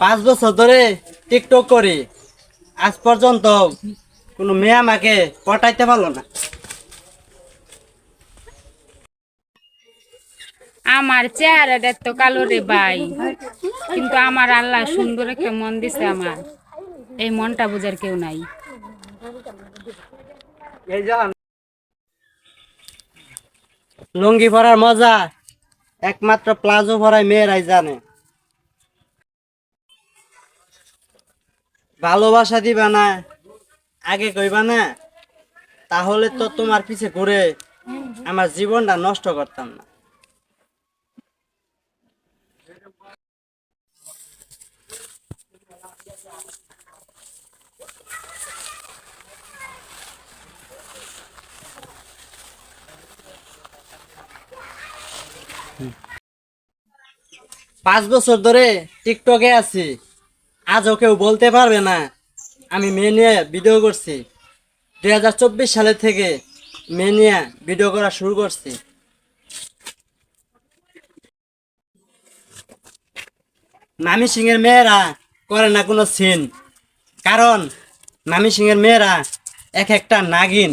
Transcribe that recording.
পাঁচ বছর ধরে টিকটক করি। আজ পর্যন্ত কোনো মেয়ে আমাকে পটাইতে পারল না। আমার চেহারাটা তো কালো রে ভাই কিন্তু আমার আল্লাহ সুন্দর একটা মন দিছে আমার। এই মনটা বোঝার কেউ নাই। লুঙ্গি পরার মজা একমাত্র প্লাজো পরায় মেয়েরাই জানে। ভালোবাসা দিবা না, আগে কইবা না, তাহলে তো তোমার পিছে ঘুরে আমার জীবনটা নষ্ট করতাম না। পাঁচ বছর ধরে টিকটকে আছি। আজও কেউ বলতে পারবে না। আমি মেয়ে নিয়ে ভিডিও করছি। দুই হাজার চব্বিশ সালের থেকে মেয়ে নিয়ে ভিডিও করা শুরু করছি। নামি সিং এর মেয়েরা করে না কোনো সিন কারণ নামি সিং এর মেয়েরা এক একটা নাগিন।